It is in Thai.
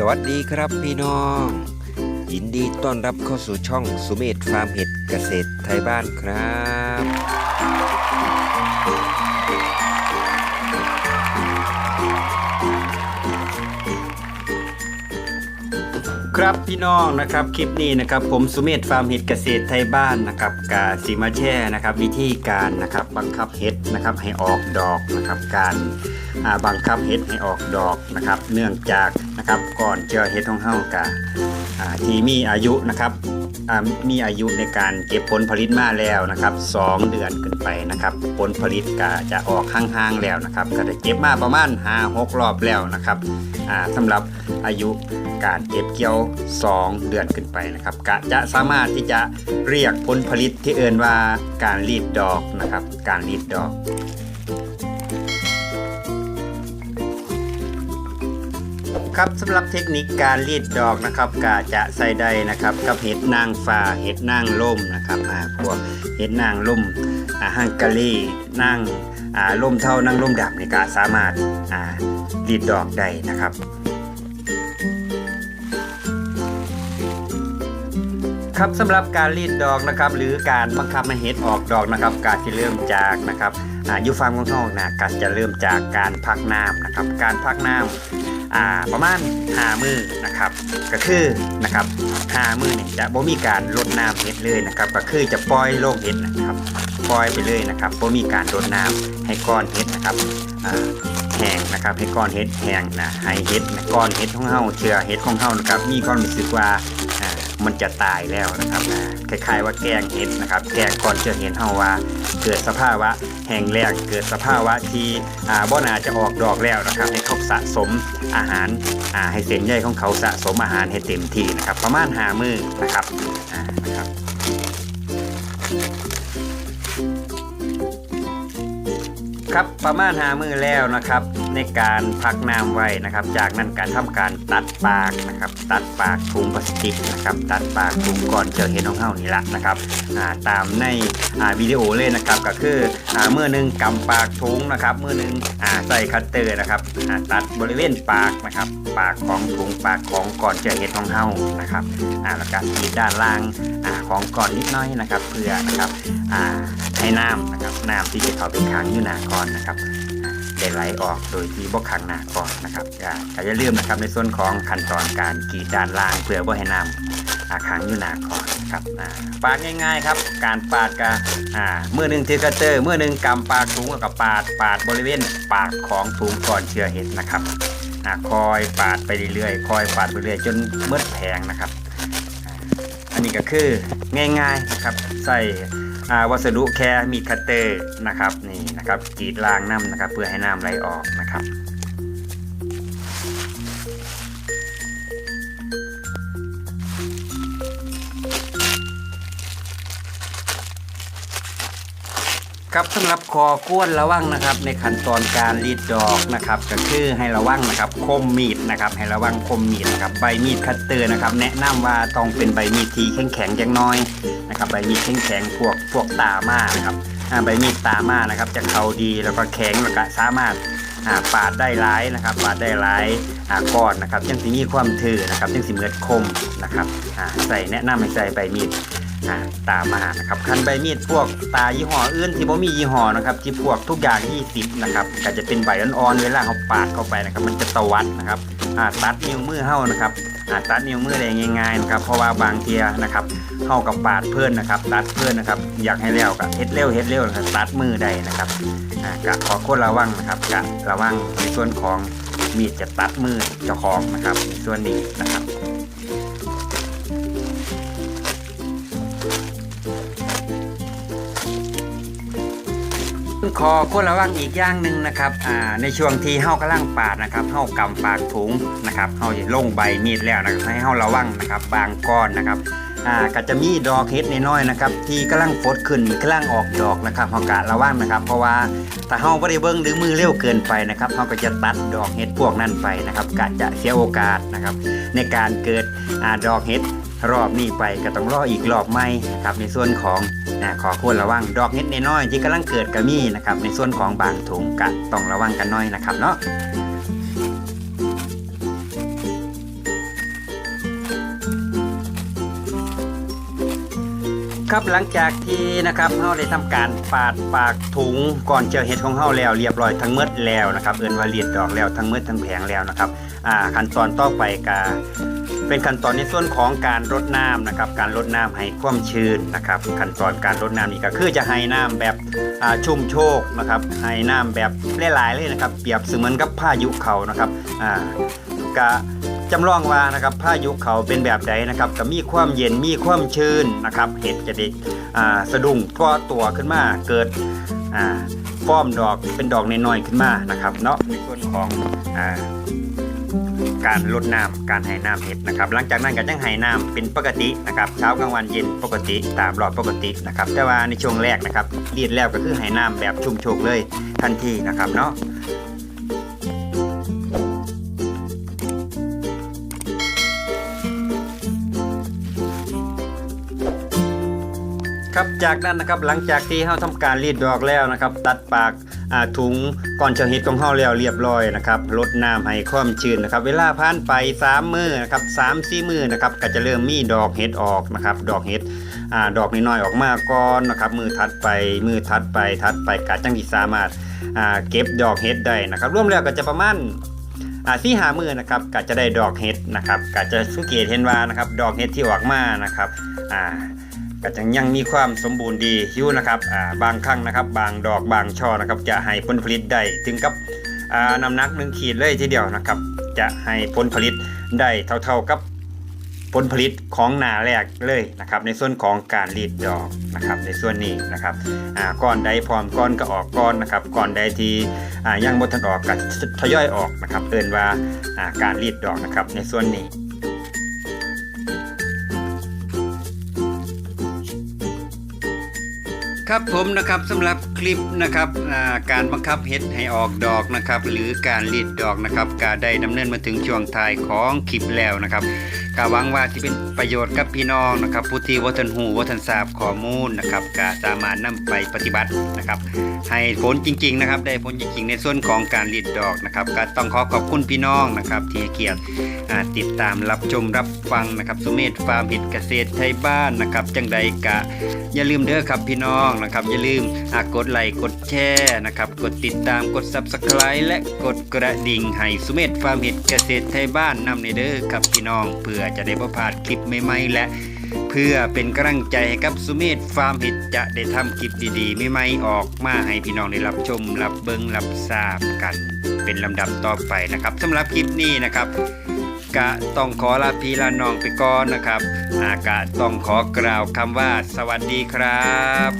สวัสดีครับพี่น้อง ยินดีต้อนรับเข้าสู่ช่องสุเมธฟาร์มเห็ดเกษตรไทยบ้านครับ ครับพี่น้องนะครับคลิปนี้นะครับ ผมสุเมธฟาร์มเห็ดเกษตรไทยบ้านนะครับกาสีมาแช่นะครับ วิธีการนะครับบังคับเห็ดนะครับให้ออกดอกนะครับการอ่าบังคับเห็ดให้ออกดอกนะครับ เนื่องจาก นะครับก่อนเจอเห็ดของเฮากาอ่าที่มีอายุนะครับมีอายุในการเก็บผลผลิตมาแล้วนะครับสองเดือนขึ้นไปนะครับ ผลผลิตก็จะออกห่างๆแล้วนะครับก็ได้เก็บมาประมาณ5 6รอบแล้วนะครับอ่าสำหรับอายุการเก็บเกี่ยว 2 เดือนขึ้นไปนะครับกะจะสามารถที่จะเรียกผลผลิตที่เอ่นว่าการรีดดอกนะครับ การรีดดอก ครับสำหรับเทคนิคการรีดดอกนะครับกะจะใส่ได้นะครับ กับเห็ดนางฟ้าเห็ดนางล่มนะครับอ่าพวกเห็ดนางล่มอ่าฮังการีนางอ่าล่มเท่านางล่มดับในการสามารถอ่ารีดดอกได้นะครับครับสำหรับการรีดดอกนะครับ หรือการบังคับให้เห็ดออกดอกนะครับ การที่เริ่มจากนะครับอาอยูฟาร์มของห้องนะการจะเริ่มจากการพักน้ำนะครับ การพักน้ำ ประมาณหามือนะครับก็คือนะครับหามือเนี่ยจะบ่มีการลดน้ำเห็ดเลยนะครับก็คือจะปล่อยโรคเห็ดนะครับปล่อยไปเลยนะครับบ่มีการลดน้ำให้ก้อนเห็ดนะครับแห้งนะครับให้ก้อนเห็ดแห้งนะให้เห็ดนะก้อนเห็ดของเฮาเชื้อเห็ดของเฮานะครับมีความรู้สึกว่า มันจะตายแล้วนะครับอ่าคล้ายๆว่าแกงเห็ดนะครับ แกงก่อนจะเห็นเฮาว่า เกิดสภาวะแห้งแล้งเกิดสภาวะที่อ่าบ่นาจะออกดอกแล้วนะครับให้เขาสะสมอาหาราให้เส้นใยของเขาสะสมอาหารให้เต็มที่นะครับ ประมาณหามือนะครับนะครับครับ ประมาณหามือแล้วนะครับ ในการพักน้ำไว้นะครับ จากนั้นการทำการตัดปากนะครับ ตัดปากถุงพลาสติกนะครับ ตัดปากถุงก่อนเจอเห็นของเฮานี่ละนะครับาตามในาวิดีโอเลยนะครับก็คืออ่ามือหนึ่งกำปากถุงนะครับมือหนึ่งใส่คัตเตอร์นะครับตัดบริเวณปากนะครับ ปากของถุงปากของก่อนเจอเห็ดของเฮานะครับแล้วก็ขีดด้านล่างาของก่อนนิดน้อยนะครับ เพื่อนะครับให้น้ำนะครับน้ำที่จะเข้าไปขังอยู่หนาก่อนนะครับได้ไหลออกโดยที่บ่ขังหนาก่อนนะครับอย่าอย่าลืมนะครับในส่วนของขั้นตอนการกรีดด้านล่างเพื่อบ่ให้น้ำอาขังอยู่หนาก่อนครับปาดง่ายๆครับ การปาดกะอ่ามือหนึ่งถือกระเตอร์มือหนึ่งกำปากถุงกับปาดปาดบริเวณปากของถุงก่อนเชื้อเห็ดนะครับอคอยปาดไปเรื่อยๆคอยปาดไปเรื่อยจนเมื่อแผงนะครับ อันนี้ก็คือง่ายๆนะครับใส่ วัสดุแค่มีคัตเตอร์นะครับนี่นะครับกรีดล่างน้ำนะครับ เพื่อให้น้ำไหลออกนะครับ ครับสำหรับคอก้วนระวังนะครับ ในขั้นตอนการรีดดอกนะครับก็คือให้ระวังนะครับ คมมีดนะครับ ให้ระวังคมมีดนะครับใบมีดคัตเตอร์นะครับ แนะนำว่าต้องเป็นใบมีดที่แข็งแข็งอย่างน้อยนะครับใบมีดแข็งแข็งพวกพวกตามานะครับอ่าใบมีดตามานะครับ จะเขาดีแล้วก็แข็งแล้วก็สามารถอ่าปาดได้หลายนะครับ ปาดได้หลายอ่าก้อนนะครับยังสิมีความถือนะครับยังสิเหมือนคมนะครับอ่าใส่แนะนำให้ใส่ใบมีด อ่าตามมานะครับคันใบมีดพวกตายี่ห้ออื่นที่บ่มียี่ห้อนะครับที่พวกทุกอย่าง20นะครับก็จะเป็นใบอ่อนๆเวลาเขาปาดเข้าไปนะครับ มันจะตวัดนะครับอ่าตัดนิ้วมือเฮานะครับอ่าตัดนิ้วมือได้ง่ายๆนะครับเพราะว่าบางเทียนะครับเฮากับปาดเพื่อนนะครับ ตัดเพื่อนนะครับ อยากให้เร็วก็เฮ็ดเร็วเฮ็ดเร็วนะครับตัดมือได้นะครับอ่าก็ขอควรระวังนะครับก็ระวังในส่วนของมีดจะตัดมือเจ้าของนะครับ ส่วนนี้นะครับ ขอควรระวังอีกอย่างหนึ่งนะครับอ่าในช่วงที่เฮากำลังปาดนะครับเฮากำปากถุงนะครับเฮาลงใบมีดแล้วนะครับให้เฮาระวังนะครับ บางก้อนนะครับอ่าก็จะมีดอกเห็ดน้อยๆนะครับ ที่กำลังฟดขึ้นกำลังออกดอกนะครับเฮากะระวังนะครับ เพราะว่าถ้าเฮาบ่ได้เบิ่งหรือมือเร็วเกินไปนะครับเฮาก็จะตัดดอกเห็ดพวกนั้นไปนะครับกะจะเสียโอกาสนะครับ ในการเกิดอ่าดอกเห็ด รอบนี้ไปก็ต้องรออีกรอบใหม่นะครับในส่วนของนะขอควรระวังดอกเน็ดน้อยที่กำลังเกิดกระมีนะครับในส่วนของบางถุงก็ต้องระวังกันน้อยนะครับเนาะครับหลังจากที่นะครับเฮาได้ทำการปาดปากถุงก่อนเจอเห็ดของเฮาแล้วเรียบร้อยทั้งเมดแล้วนะครับเอิ้นว่าเรียดดอกแล้วทั้งเมดทั้งแผงแล้วนะครับอ่าขั้นตอนต่อไปก็ เป็นขั้นตอนในส่วนของการรดน้ำนะครับ การรดน้ำให้ความชื้นนะครับ ขั้นตอนการรดน้ำนี่ก็คือจะให้น้ำแบบชุ่มโชกนะครับ ให้น้ำแบบหลายๆเลยนะครับ เปรียบเสมือนกับพายุเขานะครับอ่าก็จำลองว่านะครับพายุเขาเป็นแบบใดนะครับก็มีความเย็นมีความชื้นนะครับเห็ดจะได้สะดุ้งตัวตัวขึ้นมาเกิดอ่าฟอร์มดอกเป็นดอกน้อยๆขึ้นมานะครับเนาะในส่วนของอ การลดน้ำการให้น้ำเห็ดนะครับ หลังจากนั้นก็ยังให้น้ำเป็นปกตินะครับเช้ากลางวันเย็นปกติตามรอบปกตินะครับแต่ว่าในช่วงแรกนะครับเรียดแล้วก็คือให้น้ำแบบชุ่มโชกเลยทันทีนะครับเนาะครับจากนั้นนะครับหลังจากที่เฮาทำการรีดดอกแล้วนะครับ ตัดปาก ถุงก่อนจะเห็ดของเฮาแล้วเรียบร้อยนะครับลดน้ำให้ความชื้นนะครับ เวลาผ่านไป3มื้อนะครับ3 4มื้อนะครับก็จะเริ่มมีดอกเห็ดออกนะครับดอกเห็ดอดอกน้อยๆออกมาก่อนนะครับมือถัดไปมือถัดไปถัดไปก็จังสิสามารถเก็บดอกเห็ดได้นะครับรวมแล้วก็จะประมาณอาสี่หามือนะครับก็จะได้ดอกเห็ดนะครับก็จะสังเกตเห็นว่านะครับดอกเห็ดที่ออกมานะครับอ่า ก็จะยังมีความสมบูรณ์ดีอยู่นะครับอ่าบางครั้งนะครับ บางดอกบางช่อนะครับ จะให้ผลผลิตได้ถึงกับอ่าน้ำหนักหนึ่งขีดเลยทีเดียวนะครับ จะให้ผลผลิตได้เท่าๆกับผลผลิตของหนาแรกเลยนะครับ ในส่วนของการรีดดอกนะครับ ในส่วนนี้นะครับอ่าก้อนใดพร้อมก้อนก็ออกก้อนนะครับก้อนใดที่อ่ายังบนทันออกก็ทยอยออกนะครับเอินว่าอ่าการรีดดอกนะครับ ในส่วนนี้ ครับผมนะครับสำหรับคลิปนะครับการบังคับเห็ดให้ออกดอกนะครับ หรือการรีดดอกนะครับก็ได้ดำเนินมาถึงช่วงท้ายของคลิปแล้วนะครับ ก็หวังว่าที่เป็นประโยชน์กับพี่น้องนะครับผู้ที่วัฒนหูวัฒนทราบข้อมูลนะครับก็สามารถนำไปปฏิบัตินะครับ ให้ผลจริง ๆ นะครับ ได้ผลจริง ๆ ในส่วนของการรีดดอกนะครับก็ต้องขอขอบคุณพี่น้องนะครับ ที่เกียรติติดตามรับชมรับฟังนะครับสุเมธฟาร์มเห็ดเกษตรไทยบ้านนะครับจังใดกะอย่าลืมเด้อครับพี่น้องนะครับ อย่าลืมกดไลค์กดแชร์นะครับกดติดตามกด Subscribe และกดกระดิ่งให้สุเมธฟาร์มเห็ดเกษตรไทยบ้านนำในเด้อครับพี่น้องเพื่ออจะได้บ่พลาดคลิปใหม่ๆและเพื่อเป็นกำลังใจให้กับสุเมธฟาร์มเห็ดจะได้ทำคลิปดีๆใหม่ๆออกมาให้พี่น้องได้รับชม รับเบิ่งรับทราบกัน เป็นลำดับต่อไปนะครับสำหรับคลิปนี้นะครับกะต้องขอลาพี่ลาน้องไปก่อนนะครับ อากะต้องขอกล่าวคำว่าสวัสดีครับ